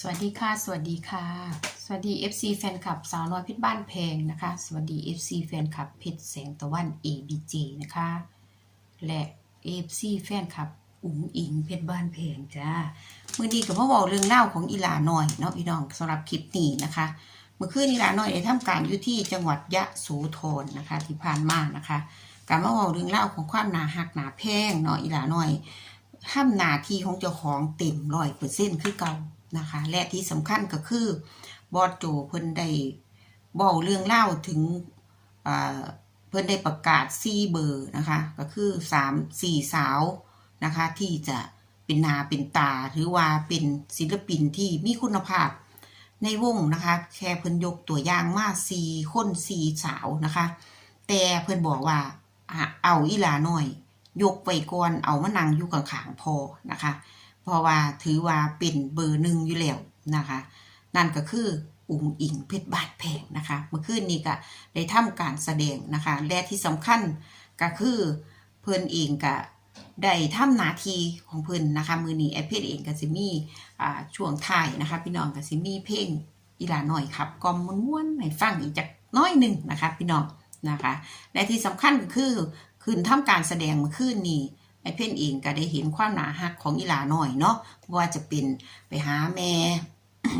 สวัสดีค่ะ สวัสดีค่ะ สวัสดี FC แฟนคลับสาวน้อยเพชรบ้านแพงนะคะ สวัสดี FC แฟนคลับเพชรแสงตะวัน ABJ นะคะ และ FC แฟนคลับอุ๋งอิงเพชรบ้านแพงจ้ามือดีกับพ่อบอกเรื่องเล่าของอีหลาหน่อยเนาะพี่น้องสำหรับคลิปนี้นะคะ เมื่อคืนอีหลาหน่อยได้ทำการอยู่ที่จังหวัดยะโสธรนะคะที่ผ่านมานะคะการมาบอกเรื่องเล่าของความหนาหักหนาแพงเนาะอีหลาหน่อยทำหนาทีของเจ้าของเต็มร้อยเปอร์เซ็นต์คือเก่า นะคะ และที่สำคัญก็คือบอสโจเพิ่นได้บอกเรื่องเล่าถึงเพิ่นได้ประกาศซีเบอร์นะคะ ก็คือสามสี่สาวนะคะ ที่จะเป็นนาเป็นตาหรือว่าเป็นศิลปินที่มีคุณภาพ ในวงนะคะ แค่เพิ่นยกตัวอย่างมาสี่คนสี่สาวนะคะ แต่เพิ่นบอกว่าเอาอีหลาหน่อย ยกไว้ก่อนเอามานั่งอยู่ข้างๆพอนะคะ เพราะว่าถือว่าเป็นเบอร์หนึ่งอยู่แล้วนะคะ นั่นก็คืออุ๋งอิงเพชรบาดแพงนะคะเมื่อคืนนี้ก็ได้ทำการแสดงนะคะ และที่สำคัญก็คือเพิ่นเองก็ได้ทำหนาทีของเพิ่นนะคะ มือนี้แอปเพจเองก็สิมีช่วงท้ายนะคะ พี่น้องก็สิมีเพลงอีหลาหน่อยครับกล่อมม้วนๆให้ฟังอีกจักน้อยหนึ่งนะคะ พี่น้องนะคะ และที่สำคัญก็คือคืนทำการแสดงเมื่อคืนนี้ ไอ้เพ่นเองก็ได้เห็นความหนาหักของอีหลาหน่อยเนาะว่าจะเป็นไปหาแม่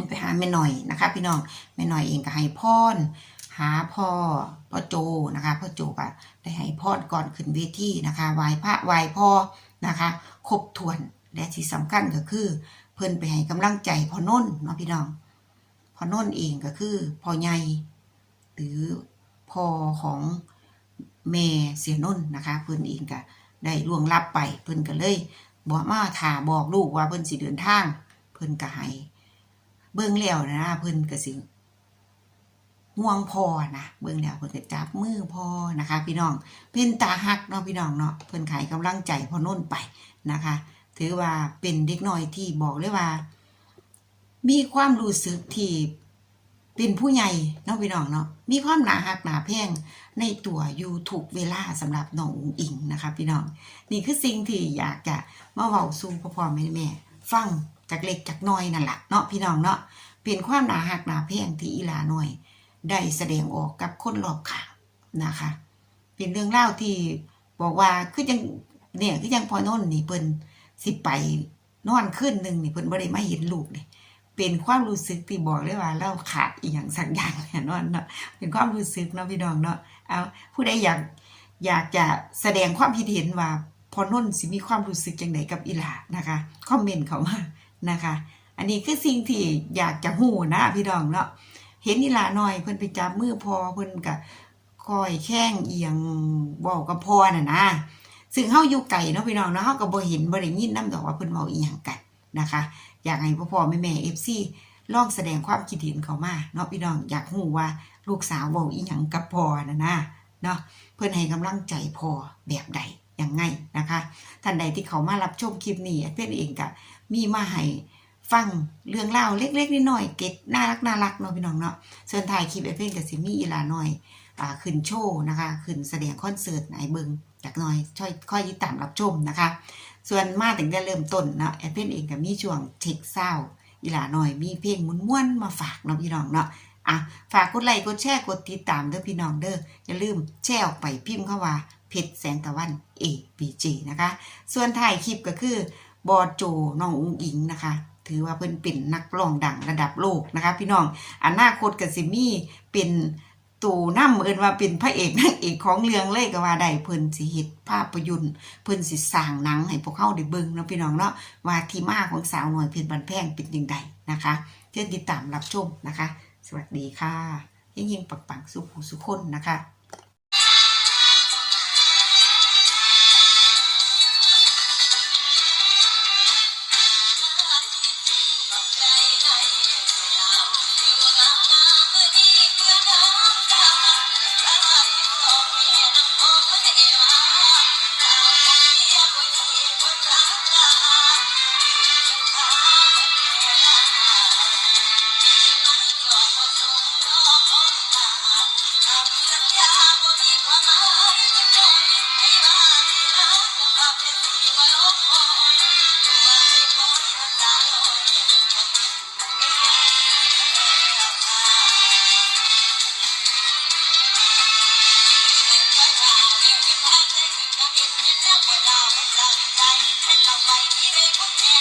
ไปหาแม่หน่อยนะคะ พี่น้องแม่หน่อยเองก็ให้พรหาพ่อพ่อโจนะคะพ่อโจก็ได้ให้พรก่อนขึ้นเวทีนะคะไหว้พระไหว้พ่อนะคะครบถ้วนและที่สำคัญก็คือ เพิ่นไปให้กำลังใจพ่อนุ่นเนาะพี่น้องพ่อนุ่นเองก็คือพ่อใหญ่หรือพ่อของแม่เสียนุ่นนะคะ เพิ่นเองก็ ได้ล่วงลับไป เพิ่นก็เลยบอกมาถาบอกลูกว่าเพิ่นสิเดินทาง เพิ่นก็ให้เบิ่งแล้วนะเพิ่นก็สิห่วงพอนะเบิ่งแล้วเพิ่นก็จับมือพอนะคะ พี่น้องเป็นตาหักเนาะพี่น้องเนาะเพิ่นขายกำลังใจพอนุ่นไปนะคะ ถือว่าเป็นเด็กน้อยที่บอกเลยว่า มีความรู้สึกที่ เป็นผู้ใหญ่เนาะพี่น้องเนาะมีความหนาหักหนาแพงในตัวอยู่ถูกเวลาสำหรับน้องอุ๋งอิงนะคะ พี่น้องนี่คือสิ่งที่อยากจะมาเว้าสู่พ่อพ่อแม่แม่ฟังจากเล็กจากน้อยนั่นแหละเนาะพี่น้องเนาะเป็นความหนาหักหนาแพงที่อีหลาหน่อยได้แสดงออกกับคนรอบข้างนะคะ เป็นเรื่องเล่าที่บอกว่าคือยังเนี่ยคือยังพอน่นนี่เพิ่นสิไปนอนขึ้นหนึ่งนี่เพิ่นบ่ได้มาเห็นลูกนี่ เป็นความรู้สึกที่บอกเลยว่าเราขาดอีหยังสักอย่างแน่นอนเนาะเป็นความรู้สึกเนาะพี่น้องเนาะเอาผู้ใดอยากอยากจะแสดงความคิดเห็นว่าพอนุ่นสิมีความรู้สึกจังไดกับอีหลานะคะคอมเมนต์เขามานะคะ อันนี้คือสิ่งที่อยากจะหูนะพี่น้องเนาะเห็นอีหลาหน่อยเพิ่นไปจับมือพอเพิ่นก็คอยแข้งเอียงบอกกับพอน่ะนะซึ่งเฮาอยู่ไกลเนาะพี่น้องเนาะเฮาก็บ่เห็นบ่ได้ยินนำดอกว่าเพิ่นเว้าอีหยังกัน นะคะ อยากให้พ่อพ่อแม่แม่ FC ลองแสดงความคิดเห็นเขามาเนาะพี่น้องอยากหูว่าลูกสาวบอกอีหยังกับพ่อนะนะเนาะเพื่อนให้กำลังใจพ่อแบบใดอย่างไงนะคะท่านใดที่เขามารับชมคลิปนี้เพื่อนเองก็มีมาให้ฟังเรื่องเล่าเล็กๆน้อยๆเก็ตน่ารักน่ารักเนาะพี่น้องเนาะส่วนถ่ายคลิปเพื่อนกับซิมีอีลาหน่อย ขึ้นโชว์นะคะขึ้นแสดงคอนเสิร์ตไหนเบิงจากน่อยช่วยค่อยติดตามรับชมนะคะ ส่วนมาถึงได้เริ่มต้นเนาะแอปเปิลเองก็มีช่วงเทคเศร้าอีหลาหน่อยมีเพลงม้วนๆมาฝากเนาะพี่น้องเนาะอะฝากกดไลค์กดแชร์กดติดตามเด้อพี่น้องเด้ออย่าลืมแชร์ออกไปพิมพ์เข้าว่าเพชรแสงตะวัน A B J นะคะ ส่วนถ่ายคลิปก็คือบอโจน้องอุ้งอิงนะคะ ถือว่าเพิ่นเป็นนักร้องดังระดับโลกนะคะ พี่น้องอนาคตกับซิมี่เป็น ตูน้ำเอินว่าเป็นพระเอกนางเอกของเรื่องเลยก็ว่าได้เพิ่นสิเฮ็ดภาพยนตร์เพิ่นสิสร้างหนังให้พวกเขาได้เบิ่งเนาะพี่น้องเนาะว่าที่มาของสาวน้อยเพชรบันแพงเป็นยังไงนะคะเชิญติดตามรับชมนะคะ สวัสดีค่ะยิ่งๆปังๆสุขสุขคนนะคะ Yeah.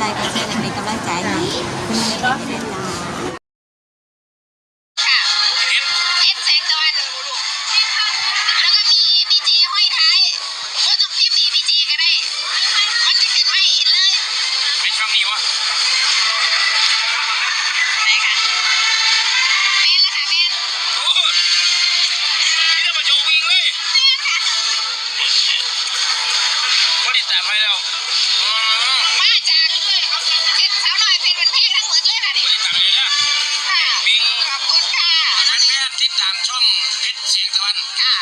อะไรก็ใช่เลยป็นกำลังใจนะคุณแม่ก็เป็นนะ ติดตามช่องเพชรเสียงตะวัน ค่ะ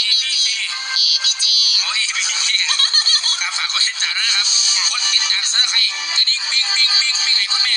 EPG EPG โอ้ EPG กครับฝากกดติดตามด้วยนะครับ คนติดตามสาใคดีกระดิ่งปิ้งปิ้งปิ้งปิ้งไห้คุณแม่